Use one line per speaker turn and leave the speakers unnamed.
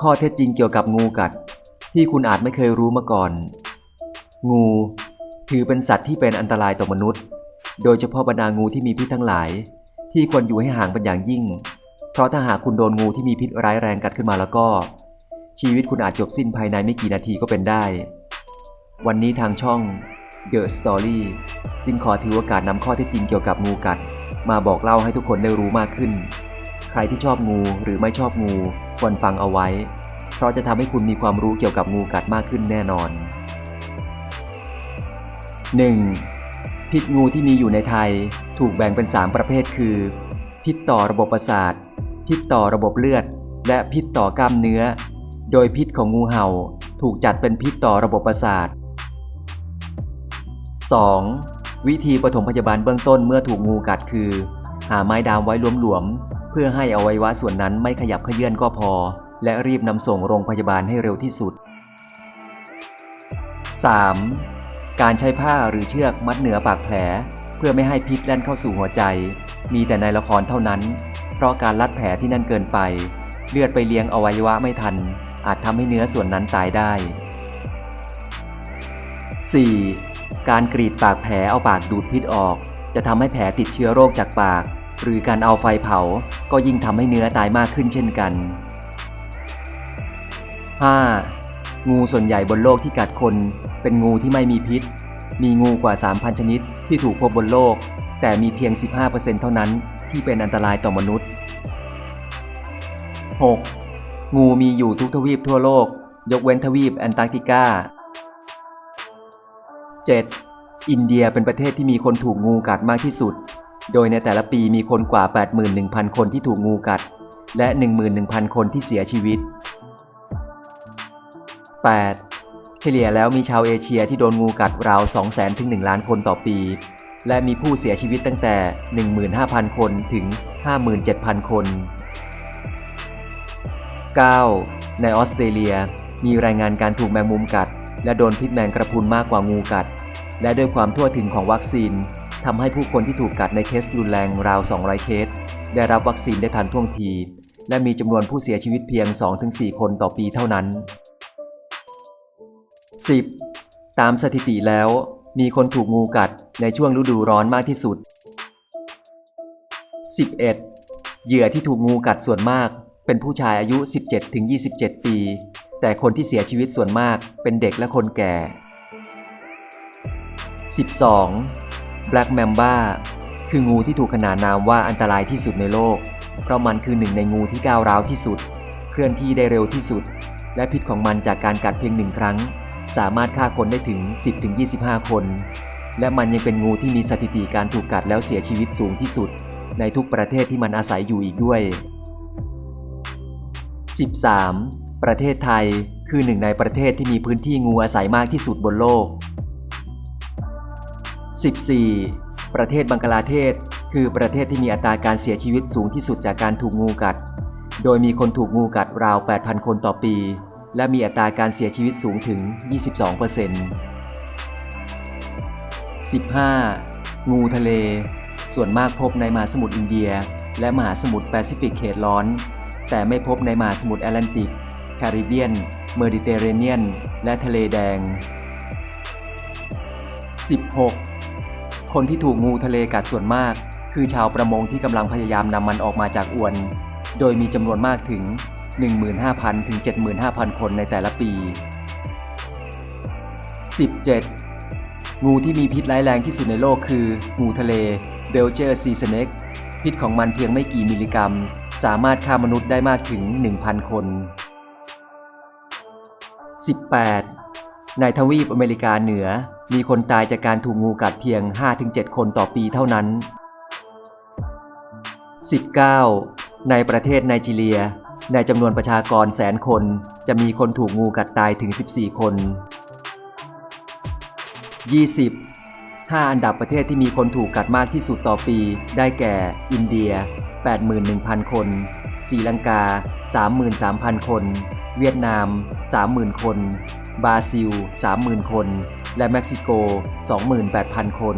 ข้อเท็จจริงเกี่ยวกับงูกัด ที่คุณอาจไม่เคยรู้มาก่อน งู ถือเป็นสัตว์ที่เป็นอันตรายต่อมนุษย์ โดยเฉพาะบรรดางูที่มีพิษทั้งหลาย ที่ควรอยู่ให้ห่างเป็นอย่างยิ่ง เพราะถ้าหากคุณโดนงูที่มีพิษร้ายแรงกัดขึ้นมาแล้วก็ ชีวิตคุณอาจจบสิ้นภายในไม่กี่นาทีก็เป็นได้ วันนี้ทางช่อง The Story จึงขอถือโอกาสนำข้อเท็จจริงเกี่ยวกับงูกัด มาบอกเล่าให้ทุกคนได้รู้มากขึ้น ใครที่ชอบงูหรือไม่ชอบงูควรฟังเอาไว้ เพราะจะทำให้คุณมีความรู้เกี่ยวกับงูกัดมากขึ้นแน่นอน 1. พิษงูที่มีอยู่ในไทยถูกแบ่งเป็น 3 ประเภทคือ พิษต่อระบบประสาท พิษต่อระบบเลือด และพิษต่อกล้ามเนื้อ โดยพิษของงูเห่าถูกจัดเป็นพิษต่อระบบประสาท 2. วิธีปฐมพยาบาลเบื้องต้นเมื่อถูกงูกัดคือ หาไม้ดามไว้หลวมๆ เพื่อให้อวัยวะส่วนนั้นไม่ขยับเขยื่อนก็พอ และรีบนำส่งโรงพยาบาลให้เร็วที่สุด 3. การใช้ผ้าหรือเชือกมัดเหนือปากแผล เพื่อไม่ให้พิษแล่นเข้าสู่หัวใจ มีแต่ในละครเท่านั้น เพราะการลัดแผลที่นั่นเกินไป เลือดไปเลี้ยงอวัยวะไม่ทัน อาจทำให้เนื้อส่วนนั้นตายได้ 4. การกรีดปากแผลเอาปากดูดพิษออก จะทำให้แผลติดเชื้อโรคจากปาก หรือการเอาไฟเผาก็ยิ่งทำให้เนื้อตายมากขึ้นเช่นกัน 5. งูส่วนใหญ่บนโลกที่กัดคนเป็นงูที่ไม่มีพิษ มีงูกว่า 3,000 ชนิดที่ถูกพบบนโลก แต่มีเพียง 15%เท่านั้นที่เป็นอันตรายต่อมนุษย์ 6. งูมีอยู่ทุกทวีปทั่วโลก ยกเว้นทวีปแอนตาร์กติกา 7. อินเดียเป็นประเทศที่มีคนถูกงูกัดมากที่สุด โดยในแต่ละปีมีคนกว่า 81,000 คนที่ถูกงูกัด และ 11,000 คนที่เสียชีวิต 8. เฉลี่ยแล้วมีชาวเอเชียที่โดนงูกัดราว200,000ถึง1ล้านคนต่อปี และมีผู้เสียชีวิตตั้งแต่ 15,000 คนถึง 57,000 คน 9. ในออสเตรเลีย มีรายงานการถูกแมงมุมกัด และโดนพิษแมงกระพุนมากกว่างูกัด และด้วยความทั่วถึงของวัคซีน ทำให้ผู้คนที่ถูกกัดในเคสรุนแรงราว 200 เคส ได้รับวัคซีนได้ทันท่วงที และมีจำนวนผู้เสียชีวิตเพียง 2-4 คนต่อปีเท่านั้น 10. ตามสถิติแล้ว มีคนถูกงูกัดในช่วงฤดูร้อนมากที่สุด 11. เหยื่อที่ถูกงูกัดส่วนมาก เป็นผู้ชายอายุ 17-27 ปี แต่คนที่เสียชีวิตส่วนมากเป็นเด็กและคนแก่ 12. Black Mamba คืองูที่ถูกขนานนามว่าอันตรายที่สุดในโลก เพราะมันคือหนึ่งในงูที่ก้าวร้าวที่สุด เคลื่อนที่ได้เร็วที่สุด และพิษของมันจากการกัดเพียงหนึ่งครั้ง สามารถฆ่าคนได้ถึง 10-25 คน และมันยังเป็นงูที่มีสถิติการถูกกัดแล้วเสียชีวิตสูงที่สุด ในทุกประเทศที่มันอาศัยอยู่อีกด้วย 13. ประเทศไทยคือหนึ่งในประเทศที่มีพื้นที่งูอาศัยมากที่สุดบนโลก 14. ประเทศบังกลาเทศ คือประเทศที่มีอัตราการเสียชีวิตสูงที่สุดจากการถูกงูกัด โดยมีคนถูกงูกัดราว 8,000 คนต่อปี และมีอัตราการเสียชีวิตสูงถึง 22% 15. งูทะเล ส่วนมากพบในมหาสมุทรอินเดีย และมหาสมุทรแปซิฟิกเขตร้อน แต่ไม่พบในมหาสมุทรแอตแลนติก แคริบเบียน เมดิเตอร์เรเนียน และทะเลแดง 16. คนที่ถูกงูทะเลกัดส่วนมาก คือชาวประมงที่กำลังพยายามนำมันออกมาจากอวน โดยมีจำนวนมากถึง 15,000 ถึง 75,000 คนในแต่ละปี 17. งูที่มีพิษร้ายแรงที่สุดในโลกคือ งูทะเลเบลเจอร์ซีสเน็กพิษของมันเพียงไม่กี่มิลลิกรัม สามารถฆ่ามนุษย์ได้มากถึง 1,000 คน 18. ในทวีปอเมริกาเหนือ มีคนตายจากการถูกงูกัดเพียง 5-7 คนต่อปีเท่านั้น 19. ในประเทศไนจีเรีย ในจำนวนประชากรแสนคน จะมีคนถูกงูกัดตายถึง 14 คน 20. 5 อันดับประเทศที่มีคนถูกกัดมากที่สุดต่อปี ได้แก่ อินเดีย 81,000 คนศรีลังกา 33,000 คน เวียดนาม 30,000 คน บราซิล 30,000 คน และเม็กซิโก 28,000 คน